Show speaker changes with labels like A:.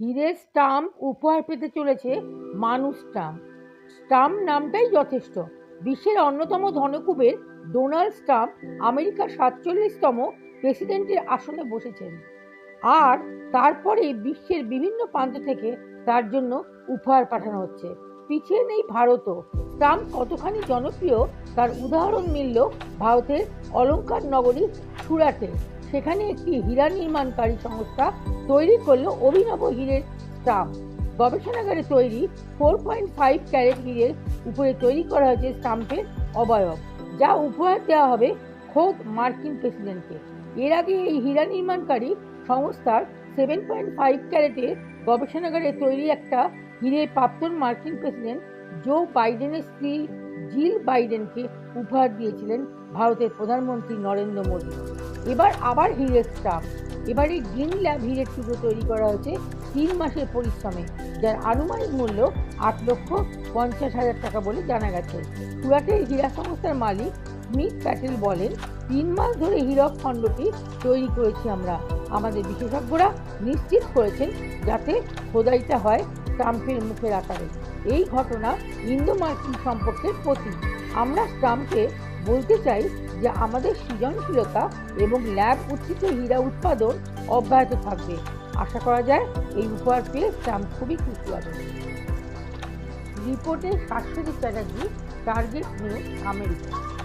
A: হীরের স্টাম্প উপহার পেতে চলেছে মানুষ স্টাম্প। স্টাম্প নামটাই যথেষ্ট। বিশ্বের অন্যতম ধনকুবের ডোনাল্ড স্টাম্প আমেরিকার সাতচল্লিশতম প্রেসিডেন্টের আসনে বসেছেন। আর তারপরে বিশ্বের বিভিন্ন প্রান্ত থেকে তার জন্য উপহার পাঠানো হচ্ছে। পিছিয়ে নেই ভারতও। স্টাম্প কতখানি জনপ্রিয় তার উদাহরণ মিলল ভারতের অলংকার নগরী সুরাটে। সেখানে একটি হীরা নির্মাণকারী সংস্থা তৈরি করল অভিনব হীরের স্টাম্প। গবেষণাগারে তৈরি ফোর পয়েন্ট ফাইভ ক্যারেট হীরের উপরে তৈরি করা হয়েছে স্টাম্পের অবয়ব, যা উপহার দেওয়া হবে খোদ মার্কিন প্রেসিডেন্টকে। এর আগে এই হীরা নির্মাণকারী সংস্থার সেভেন পয়েন্ট ফাইভ ক্যারেটের গবেষণাগারে তৈরি একটা হীরে প্রাক্তন মার্কিন প্রেসিডেন্ট জো বাইডেনের স্ত্রী জিল বাইডেনকে উপহার দিয়েছিলেন ভারতের প্রধানমন্ত্রী নরেন্দ্র মোদী। এবার আবার হীরের স্টাফ এবারে গ্রিন ল্যাব হীরের টুকরো তৈরি করা হয়েছে তিন মাসের পরিশ্রমে, যার আনুমানিক মূল্য আট লক্ষ পঞ্চাশ হাজার টাকা বলে জানা গেছে। সুরাটের হীরা সংস্থার মালিক স্মিথ প্যাটেল বলেন, তিন মাস ধরে হীরক খণ্ডটি তৈরি করেছি আমরা। আমাদের বিশেষজ্ঞরা নিশ্চিত করেছেন যাতে খোদাইটা হয় ট্রাম্পের মুখের আকারে। এই ঘটনা ইন্দো মার্কিন সম্পর্কের প্রতীক। আমরা স্টাম্পে বলতে চাই যে আমাদের সৃজনশীলতা এবং ল্যাব উত্থিত হীরা উৎপাদন অব্যাহত থাকবে। আশা করা যায় এই উপহার পেয়ে স্যাম খুবই খুশি হবে। রিপোর্টে Shashwati Chatterjee Target News America.